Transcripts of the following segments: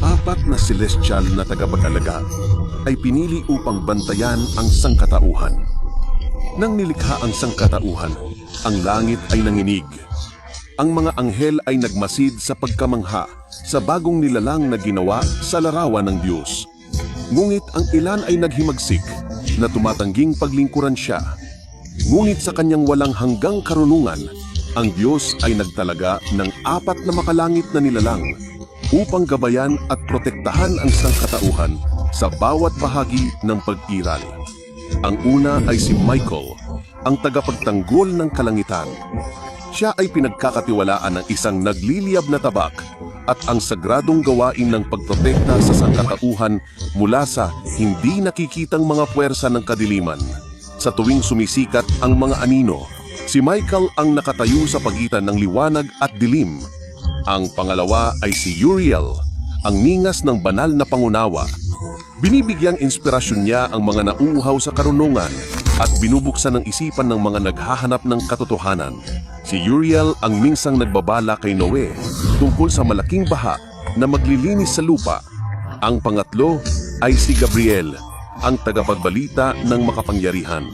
apat na celestial na tagapag-alaga ay pinili upang bantayan ang sangkatauhan. Nang nilikha ang sangkatauhan, ang langit ay nanginig. Ang mga anghel ay nagmasid sa pagkamangha sa bagong nilalang na ginawa sa larawan ng Diyos. Ngunit ang ilan ay naghimagsik na tumatangging paglingkuran siya. Ngunit sa kanyang walang hanggang karunungan, ang Diyos ay nagtalaga ng apat na makalangit na nilalang upang gabayan at protektahan ang sangkatauhan sa bawat bahagi ng pag-iral. Ang una ay si Michael, ang tagapagtanggol ng kalangitan. Siya ay pinagkakatiwalaan ng isang nagliliyab na tabak at ang sagradong gawain ng pagprotekta sa sangkatauhan mula sa hindi nakikitang mga puwersa ng kadiliman. Sa tuwing sumisikat ang mga anino, si Michael ang nakatayo sa pagitan ng liwanag at dilim. Ang pangalawa ay si Uriel, ang ningas ng banal na pangunawa. Binibigyang inspirasyon niya ang mga nauuhaw sa karunungan at binubuksan ng isipan ng mga naghahanap ng katotohanan. Si Uriel ang minsang nagbabala kay Noe tungkol sa malaking baha na maglilinis sa lupa. Ang pangatlo ay si Gabriel, ang tagapagbalita ng makapangyarihan.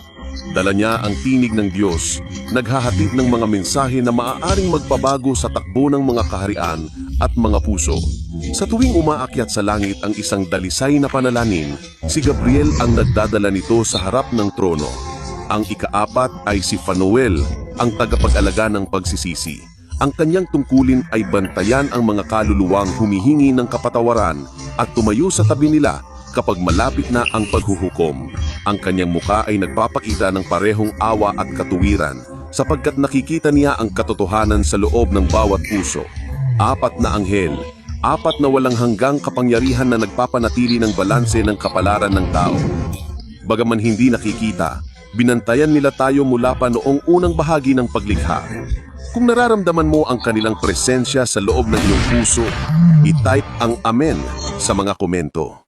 Dala niya ang tinig ng Diyos, naghahatid ng mga mensahe na maaaring magpabago sa takbo ng mga kaharian at mga puso. Sa tuwing umaakyat sa langit ang isang dalisay na panalangin, si Gabriel ang nagdadala nito sa harap ng trono. Ang ikaapat ay si Fanuel, ang tagapag-alaga ng pagsisisi. Ang kanyang tungkulin ay bantayan ang mga kaluluwang humihingi ng kapatawaran at tumayo sa tabi nila kapag malapit na ang paghuhukom. Ang kanyang muka ay nagpapakita ng parehong awa at katuwiran sapagkat nakikita niya ang katotohanan sa loob ng bawat puso. Apat na anghel, apat na walang hanggang kapangyarihan na nagpapanatili ng balanse ng kapalaran ng tao. Bagaman hindi nakikita, binantayan nila tayo mula pa noong unang bahagi ng paglikha. Kung nararamdaman mo ang kanilang presensya sa loob ng iyong puso, i-type ang Amen sa mga komento.